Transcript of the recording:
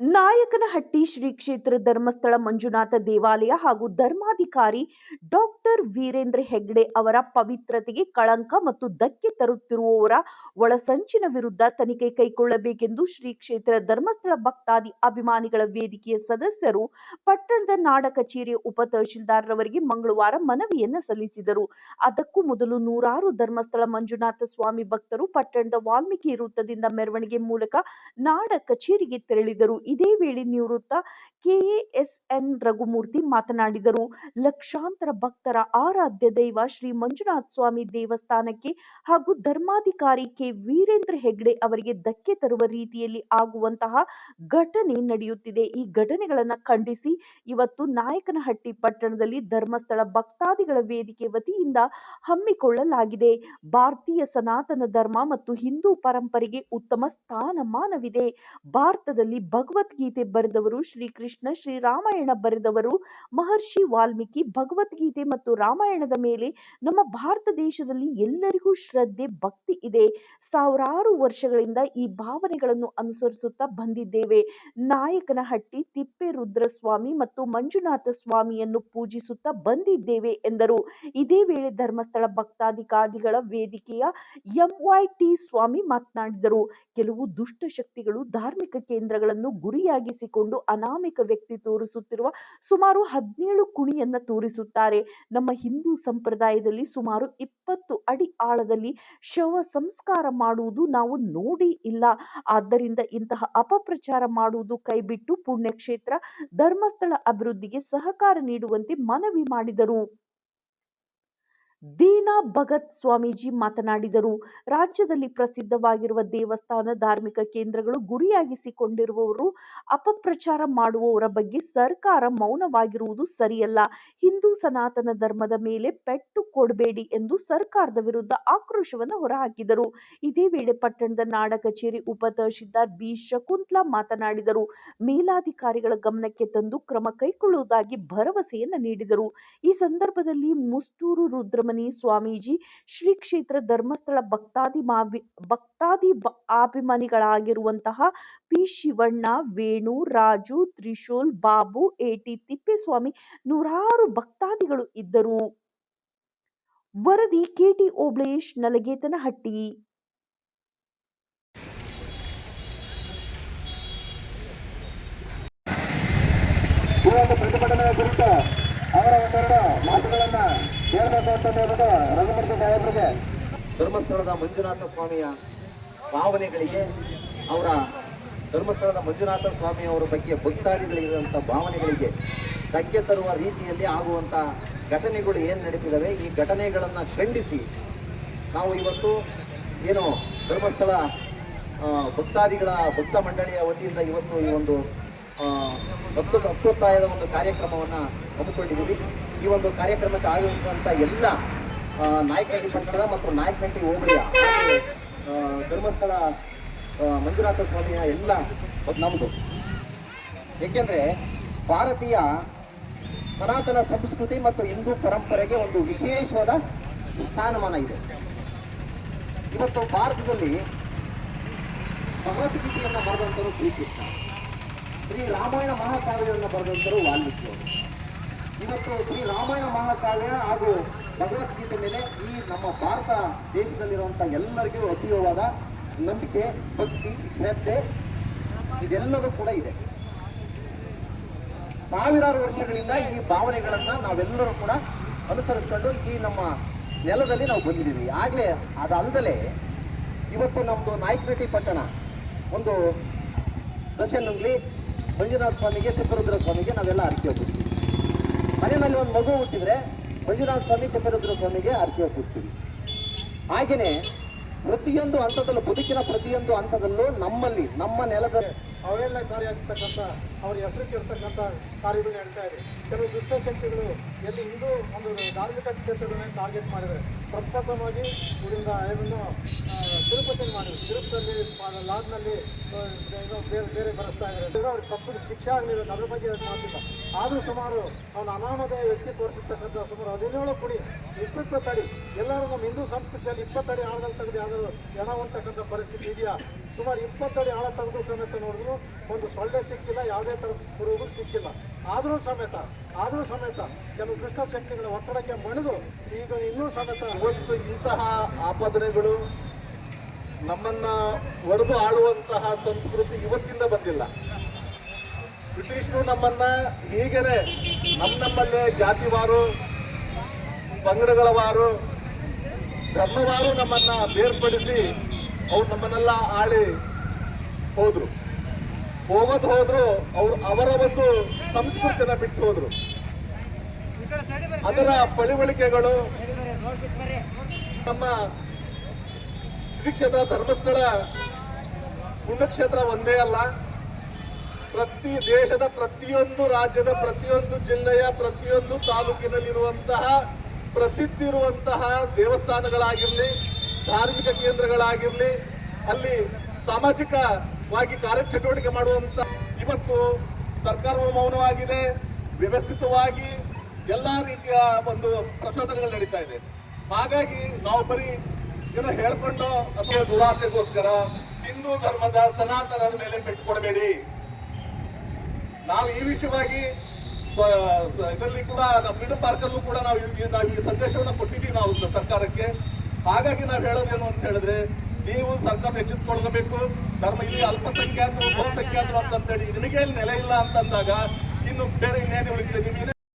ನಾಯಕನಹಟ್ಟಿ ಶ್ರೀ ಕ್ಷೇತ್ರ ಧರ್ಮಸ್ಥಳ ಮಂಜುನಾಥ ದೇವಾಲಯ ಹಾಗೂ ಧರ್ಮಾಧಿಕಾರಿ ಡಾಕ್ಟರ್ ವೀರೇಂದ್ರ ಹೆಗ್ಡೆ ಅವರ ಪವಿತ್ರತೆಗೆ ಕಳಂಕ ಮತ್ತು ಧಕ್ಕೆ ತರುತ್ತಿರುವವರ ಒಳಸಂಚಿನ ವಿರುದ್ಧ ತನಿಖೆ ಕೈಗೊಳ್ಳಬೇಕೆಂದು ಶ್ರೀ ಕ್ಷೇತ್ರ ಧರ್ಮಸ್ಥಳ ಭಕ್ತಾದಿ ಅಭಿಮಾನಿಗಳ ವೇದಿಕೆಯ ಸದಸ್ಯರು ಪಟ್ಟಣದ ನಾಡ ಕಚೇರಿಯ ಉಪ ತಹಶೀಲ್ದಾರ್ರವರಿಗೆ ಮಂಗಳವಾರ ಮನವಿಯನ್ನ ಸಲ್ಲಿಸಿದರು. ಅದಕ್ಕೂ ಮೊದಲು ನೂರಾರು ಧರ್ಮಸ್ಥಳ ಮಂಜುನಾಥ ಸ್ವಾಮಿ ಭಕ್ತರು ಪಟ್ಟಣದ ವಾಲ್ಮೀಕಿ ವೃತ್ತದಿಂದ ಮೆರವಣಿಗೆ ಮೂಲಕ ನಾಡ ಕಚೇರಿಗೆ ತೆರಳಿದರು. ಇದೇ ವೇಳೆ ನಿವೃತ್ತ ಕೆಎಎಸ್ಎನ್ ರಘುಮೂರ್ತಿ ಮಾತನಾಡಿದರು. ಲಕ್ಷಾಂತರ ಭಕ್ತರ ಆರಾಧ್ಯ ದೈವ ಶ್ರೀ ಮಂಜುನಾಥ ಸ್ವಾಮಿ ದೇವಸ್ಥಾನಕ್ಕೆ ಹಾಗೂ ಧರ್ಮಾಧಿಕಾರಿ ಕೆ ವೀರೇಂದ್ರ ಹೆಗ್ಡೆ ಅವರಿಗೆ ಧಕ್ಕೆ ತರುವ ರೀತಿಯಲ್ಲಿ ಆಗುವಂತಹ ಘಟನೆ ನಡೆಯುತ್ತಿದೆ. ಈ ಘಟನೆಗಳನ್ನು ಖಂಡಿಸಿ ಇವತ್ತು ನಾಯಕನಹಟ್ಟಿ ಪಟ್ಟಣದಲ್ಲಿ ಧರ್ಮಸ್ಥಳ ಭಕ್ತಾದಿಗಳ ವೇದಿಕೆ ವತಿಯಿಂದ ಹಮ್ಮಿಕೊಳ್ಳಲಾಗಿದೆ. ಭಾರತೀಯ ಸನಾತನ ಧರ್ಮ ಮತ್ತು ಹಿಂದೂ ಪರಂಪರೆಗೆ ಉತ್ತಮ ಸ್ಥಾನಮಾನವಿದೆ. ಭಾರತದಲ್ಲಿ ಭಗವದ್ಗೀತೆ ಬರೆದವರು ಶ್ರೀಕೃಷ್ಣ, ಶ್ರೀರಾಮಾಯಣ ಬರೆದವರು ಮಹರ್ಷಿ ವಾಲ್ಮೀಕಿ, ಭಗವದ್ಗೀತೆ ಮತ್ತು ರಾಮಾಯಣದ ಮೇಲೆ ನಮ್ಮ ಭಾರತ ದೇಶದಲ್ಲಿ ಎಲ್ಲರಿಗೂ ಶ್ರದ್ಧೆ, ಭಕ್ತಿ ಇದೆ. ಸಾವಿರಾರು ವರ್ಷಗಳಿಂದ ಈ ಭಾವನೆಗಳನ್ನು ಅನುಸರಿಸುತ್ತಾ ಬಂದಿದ್ದೇವೆ. ನಾಯಕನಹಟ್ಟಿ, ತಿಪ್ಪೇರುದ್ರಸ್ವಾಮಿ ಮತ್ತು ಮಂಜುನಾಥ ಸ್ವಾಮಿಯನ್ನು ಪೂಜಿಸುತ್ತಾ ಬಂದಿದ್ದೇವೆ ಎಂದರು. ಇದೇ ವೇಳೆ ಧರ್ಮಸ್ಥಳ ಭಕ್ತಾಧಿಕಾರಿಗಳ ವೇದಿಕೆಯ ಎಂವೈಟಿ ಸ್ವಾಮಿ ಮಾತನಾಡಿದರು. ಕೆಲವು ದುಷ್ಟ ಶಕ್ತಿಗಳು ಧಾರ್ಮಿಕ ಕೇಂದ್ರಗಳನ್ನು ಗುರಿಯಾಗಿಸಿಕೊಂಡು ಅನಾಮಿಕ ವ್ಯಕ್ತಿ ತೋರಿಸುತ್ತಿರುವ ಸುಮಾರು ಹದಿನೇಳು ಕುಣಿಯನ್ನ ತೋರಿಸುತ್ತಾರೆ. ನಮ್ಮ ಹಿಂದೂ ಸಂಪ್ರದಾಯದಲ್ಲಿ ಸುಮಾರು ಇಪ್ಪತ್ತು ಅಡಿ ಆಳದಲ್ಲಿ ಶವ ಸಂಸ್ಕಾರ ಮಾಡುವುದು ನಾವು ನೋಡಿ ಇಲ್ಲ. ಆದ್ದರಿಂದ ಇಂತಹ ಅಪಪ್ರಚಾರ ಮಾಡುವುದು ಕೈಬಿಟ್ಟು ಪುಣ್ಯಕ್ಷೇತ್ರ, ಧರ್ಮಸ್ಥಳ ಅಭಿವೃದ್ಧಿಗೆ ಸಹಕಾರ ನೀಡುವಂತೆ ಮನವಿ ಮಾಡಿದರು. ದೀನಾ ಭಗತ್ ಸ್ವಾಮೀಜಿ ಮಾತನಾಡಿದರು. ರಾಜ್ಯದಲ್ಲಿ ಪ್ರಸಿದ್ಧವಾಗಿರುವ ದೇವಸ್ಥಾನ, ಧಾರ್ಮಿಕ ಕೇಂದ್ರಗಳು ಗುರಿಯಾಗಿಸಿಕೊಂಡಿರುವವರು ಅಪಪ್ರಚಾರ ಮಾಡುವವರ ಬಗ್ಗೆ ಸರ್ಕಾರ ಮೌನವಾಗಿರುವುದು ಸರಿಯಲ್ಲ. ಹಿಂದೂ ಸನಾತನ ಧರ್ಮದ ಮೇಲೆ ಪೆಟ್ಟು ಕೊಡಬೇಡಿ ಎಂದು ಸರ್ಕಾರದ ವಿರುದ್ಧ ಆಕ್ರೋಶವನ್ನು ಹೊರಹಾಕಿದರು. ಇದೇ ವೇಳೆ ಪಟ್ಟಣದ ನಾಡ ಕಚೇರಿ ಉಪ ತಹಶೀಲ್ದಾರ್ ಬಿ. ಶಕುಂತ್ಲಾ ಮಾತನಾಡಿದರು. ಮೇಲಾಧಿಕಾರಿಗಳ ಗಮನಕ್ಕೆ ತಂದು ಕ್ರಮ ಕೈಗೊಳ್ಳುವುದಾಗಿ ಭರವಸೆಯನ್ನು ನೀಡಿದರು. ಈ ಸಂದರ್ಭದಲ್ಲಿ ಮುಷ್ಟೂರು ರುದ್ರಮನಿ ಸ್ವಾಮೀಜಿ ಶ್ರೀ ಕ್ಷೇತ್ರ ಧರ್ಮಸ್ಥಳ ಭಕ್ತಾದಿ ಮಾಭಿ, ಭಕ್ತಾದಿ ಅಭಿಮಾನಿಗಳಾಗಿರುವಂತಹ ಪಿ ಶಿವಣ್ಣ, ವೇಣು, ರಾಜು, ತ್ರಿಶೂಲ್, ಬಾಬು ಎಟಿ ತಿಪ್ಪೇಸ್ವಾಮಿ ನೂರಾರು ಭಕ್ತಾದಿಗಳು ಇದ್ದರು. ವರದಿ ಕೆಟಿ ಓಬ್ಳೇಶ್, ನಲಗೇತನಹಟ್ಟಿ. ಪ್ರತಿಭಟನೆಯ ಕುರಿತು ಅವರ ಒಂದೆರಡು ಮಾತುಗಳನ್ನ ಧರ್ಮಸ್ಥಳದ ಮಂಜುನಾಥ ಸ್ವಾಮಿಯ ಭಾವನೆಗಳಿಗೆ, ಅವರ ಧರ್ಮಸ್ಥಳದ ಮಂಜುನಾಥ ಸ್ವಾಮಿಯವರ ಬಗ್ಗೆ ಭಕ್ತಾದಿಗಳಿರುವಂಥ ಭಾವನೆಗಳಿಗೆ ಧಕ್ಕೆ ತರುವ ರೀತಿಯಲ್ಲಿ ಆಗುವಂಥ ಘಟನೆಗಳು ಏನು ನಡೀತಿದ್ದಾವೆ, ಈ ಘಟನೆಗಳನ್ನು ಖಂಡಿಸಿ ನಾವು ಇವತ್ತು ಏನು ಧರ್ಮಸ್ಥಳ ಭಕ್ತಾದಿಗಳ ಭಕ್ತ ಮಂಡಳಿಯ ವತಿಯಿಂದ ಇವತ್ತು ಈ ಒಂದು ಭಕ್ತ ಭಕ್ತೋತ್ತಾಯದ ಒಂದು ಕಾರ್ಯಕ್ರಮವನ್ನು ಹಮ್ಮಿಕೊಂಡಿದ್ದೀವಿ. ಈ ಒಂದು ಕಾರ್ಯಕ್ರಮಕ್ಕೆ ಆಗಮಿಸುವಂಥ ಎಲ್ಲ ಆ, ನಾಯಕನಹಟ್ಟಿ ಪಟ್ಟಣದ ಮತ್ತು ನಾಯಕಂಟಿ ಹೋಬಳಿಯ ಧರ್ಮಸ್ಥಳ ಮಂಜುನಾಥ ಸ್ವಾಮಿಯ ಎಲ್ಲ ನಮ್ಮದು ಏಕೆಂದರೆ ಭಾರತೀಯ ಸನಾತನ ಸಂಸ್ಕೃತಿ ಮತ್ತು ಹಿಂದೂ ಪರಂಪರೆಗೆ ಒಂದು ವಿಶೇಷವಾದ ಸ್ಥಾನಮಾನ ಇದೆ. ಇವತ್ತು ಭಾರತದಲ್ಲಿ ಭಗವದ್ಗೀತೆಯನ್ನು ಬರೆದಂಥರು ಶ್ರೀಕೃಷ್ಣ. ಶ್ರೀ ರಾಮಾಯಣ ಮಹಾಕಾವ್ಯವನ್ನು ಬರೆದಂತರು ವಾಲ್ಮೀಕಿ ಅವರು ಇವತ್ತು ಶ್ರೀ ರಾಮಾಯಣ ಮಹಾಕಾವ್ಯ ಹಾಗೂ ಭಗವದ್ಗೀತೆ ಮೇಲೆ ಈ ನಮ್ಮ ಭಾರತ ದೇಶದಲ್ಲಿರುವಂಥ ಎಲ್ಲರಿಗೂ ಅತೀವವಾದ ನಂಬಿಕೆ, ಭಕ್ತಿ, ಶ್ರದ್ಧೆ, ಇದೆಲ್ಲದೂ ಕೂಡ ಇದೆ. ಸಾವಿರಾರು ವರ್ಷಗಳಿಂದ ಈ ಭಾವನೆಗಳನ್ನು ನಾವೆಲ್ಲರೂ ಕೂಡ ಅನುಸರಿಸ್ಕೊಂಡು ಈ ನಮ್ಮ ನೆಲದಲ್ಲಿ ನಾವು ಬಂದಿದ್ದೀವಿ. ಆಗಲೇ ಅದಲ್ಲದೆ ಇವತ್ತು ನಮ್ಮದು ನಾಯಕನಹಟ್ಟಿ ಪಟ್ಟಣ ಒಂದು ದಶನುಂಗ್ಲಿ ಮಂಜುನಾಥ ಸ್ವಾಮಿಗೆ, ತಿಪ್ಪರುದ್ರ ಸ್ವಾಮಿಗೆ ನಾವೆಲ್ಲ ಅರ್ಕೆ ಒಪ್ಪಿಸ್ತೀವಿ. ಮನೆಯಲ್ಲಿ ಒಂದು ಮಗು ಹುಟ್ಟಿದ್ರೆ ಮಂಜುನಾಥ ಸ್ವಾಮಿ, ತಿಪ್ಪರುದ್ರ ಸ್ವಾಮಿಗೆ ಅರ್ಕೆ ಒಪ್ಪಿಸ್ತೀವಿ. ಹಾಗೆಯೇ ಪ್ರತಿಯೊಂದು ಹಂತದಲ್ಲೂ, ಬದುಕಿನ ಪ್ರತಿಯೊಂದು ಹಂತದಲ್ಲೂ ನಮ್ಮಲ್ಲಿ, ನಮ್ಮ ನೆಲದ ಅವೆಲ್ಲಕಾರಿ ಆಗ್ತಕ್ಕಂಥ, ಅವ್ರ ಹೆಸರು ಇರ್ತಕ್ಕಂಥ ಕಾರ್ಯಗಳು ಹೇಳ್ತಾ ಇದೆ. ಕೆಲವು ದುಷ್ಟಶಕ್ತಿಗಳು ಎಲ್ಲಿ ಹಿಂದೂ ಒಂದು ಧಾರ್ಮಿಕ ಕ್ಷೇತ್ರಗಳನ್ನ ಟಾರ್ಗೆಟ್ ಮಾಡಿದ್ದಾರೆ. ಪ್ರಪ್ರಥಮವಾಗಿ ಇಲ್ಲಿಂದ ಇದನ್ನು ತಿರುಪತಿ ಮಾಡಿದ್ರು ತಿರುಪತಿಯಲ್ಲಿ ಲಾಡ್ನಲ್ಲಿ ಏನೋ ಬೇರೆ ಬೇರೆ ಬರೆಸ್ತಾ ಇದ್ದಾರೆ. ಅವ್ರಿಗೆ ತಪ್ಪಿಗೆ ಶಿಕ್ಷೆ ಆಗಲಿಲ್ಲ, ಅದ್ರ ಬಗ್ಗೆ ಮಾತಿಲ್ಲ. ಆದರೂ ಸುಮಾರು ಅವನ ಅನಾಮಧೇಯ ವ್ಯಕ್ತಿ ತೋರಿಸಿರ್ತಕ್ಕಂಥ ಸುಮಾರು ಹದಿನೇಳು ಕುಡಿ, ಇಪ್ಪತ್ತು ತಡಿ ಎಲ್ಲರೂ ನಮ್ಮ ಹಿಂದೂ ಸಂಸ್ಕೃತಿಯಲ್ಲಿ ಇಪ್ಪತ್ತಡಿ ಆಳದಲ್ಲಿ ತೆಗೆದು ಯಾವ್ದಾದ್ರು ಹೆಣ ಹೊಂತಕ್ಕಂಥ ಪರಿಸ್ಥಿತಿ ಇದೆಯಾ? ಸುಮಾರು ಇಪ್ಪತ್ತಡಿ ಆಳ ತೆಗೆದು ಸಮೇತ ನೋಡಿದ್ರು, ಒಂದು ಸೊಳ್ಳೆ ಸಿಕ್ಕಿಲ್ಲ, ಯಾವುದೇ ಥರ ಕುರುಗಳು ಸಿಕ್ಕಿಲ್ಲ. ಆದರೂ ಸಮೇತ ಆದರೂ ಸಮೇತ ಕೆಲವು ದುಷ್ಟ ಶಕ್ತಿಗಳ ಒತ್ತಡಕ್ಕೆ ಮಣಿದು ಈಗ ಇನ್ನೂ ಸಮೇತ ಇವತ್ತು ಇಂತಹ ಆಪಾದನೆಗಳು ನಮ್ಮನ್ನ ಒಡೆದು ಆಳುವಂತಹ ಸಂಸ್ಕೃತಿ ಇವತ್ತಿಂದ ಬಂದಿಲ್ಲ. ಬ್ರಿಟಿಷರು ನಮ್ಮನ್ನ ಹೀಗೇನೆ ನಮ್ಮ ನಮ್ಮಲ್ಲೇ ಜಾತಿವಾರು, ಪಂಗಡಗಳವಾರು ಧರ್ಮವಾರು ನಮ್ಮನ್ನ ಬೇರ್ಪಡಿಸಿ ಅವ್ರು ನಮ್ಮನ್ನೆಲ್ಲ ಆಳಿ ಹೋದ್ರು. ಹೋಗೋದು ಹೋದ್ರು ಅವ್ರು ಅವರ ಒಂದು ಸಂಸ್ಕೃತಿನ ಬಿಟ್ಟು ಹೋದ್ರು. ಅದರ ಪಳಿವಳಿಕೆಗಳು ನಮ್ಮ ಶ್ರೀ ಕ್ಷೇತ್ರ ಧರ್ಮಸ್ಥಳ ಪುಣ್ಯಕ್ಷೇತ್ರ ಒಂದೇ ಅಲ್ಲ. ಪ್ರತಿ ದೇಶದ ಪ್ರತಿಯೊಂದು ರಾಜ್ಯದ ಪ್ರತಿಯೊಂದು ಜಿಲ್ಲೆಯ ಪ್ರತಿಯೊಂದು ತಾಲೂಕಿನಲ್ಲಿರುವಂತಹ ಪ್ರಸಿದ್ಧಿ ಇರುವಂತಹ ದೇವಸ್ಥಾನಗಳಾಗಿರಲಿ, ಧಾರ್ಮಿಕ ಕೇಂದ್ರಗಳಾಗಿರಲಿ, ಅಲ್ಲಿ ಸಾಮಾಜಿಕವಾಗಿ ಕಾರ್ಯಚಟುವಟಿಕೆ ಮಾಡುವಂತ ಇವತ್ತು ಸರ್ಕಾರವು ಮೌನವಾಗಿದೆ. ವ್ಯವಸ್ಥಿತವಾಗಿ ಎಲ್ಲ ರೀತಿಯ ಒಂದು ಪ್ರಚೋದನೆಗಳು ನಡೀತಾ ಇದೆ. ಹಾಗಾಗಿ ನಾವು ಬರೀ ಏನೋ ಹೇಳ್ಕೊಂಡು ಅಥವಾ ದುರಾಸೆಗೋಸ್ಕರ ಹಿಂದೂ ಧರ್ಮದ ಸನಾತನದ ಮೇಲೆ ಬಿಟ್ಟು ಕೊಡಬೇಡಿ ನಾವು ಈ ವಿಷಯವಾಗಿ ಇದರಲ್ಲಿ ಕೂಡ ಫ್ರೀಡಮ್ ಪಾರ್ಕಲ್ಲೂ ಕೂಡ ನಾವು ನಾವು ಈ ಸಂದೇಶವನ್ನು ಕೊಟ್ಟಿದ್ದೀವಿ ನಾವು ಸರ್ಕಾರಕ್ಕೆ. ಹಾಗಾಗಿ ನಾವು ಹೇಳೋದೇನು ಅಂತ ಹೇಳಿದ್ರೆ ನೀವು ಸರ್ಕಾರ ಎಚ್ಚೆತ್ತುಕೊಳ್ಬೇಕು ಧರ್ಮ ಇಲ್ಲಿ ಅಲ್ಪಸಂಖ್ಯಾತರು, ಬಹುಸಂಖ್ಯಾತರು ಅಂತಂತೇಳಿ ನಿಮಗೆ ನೆಲೆ ಇಲ್ಲ ಅಂತಂದಾಗ ಇನ್ನು ಬೇರೆ ಇನ್ನೇನು ಉಳಿತದೆ ನಿಮಗೆ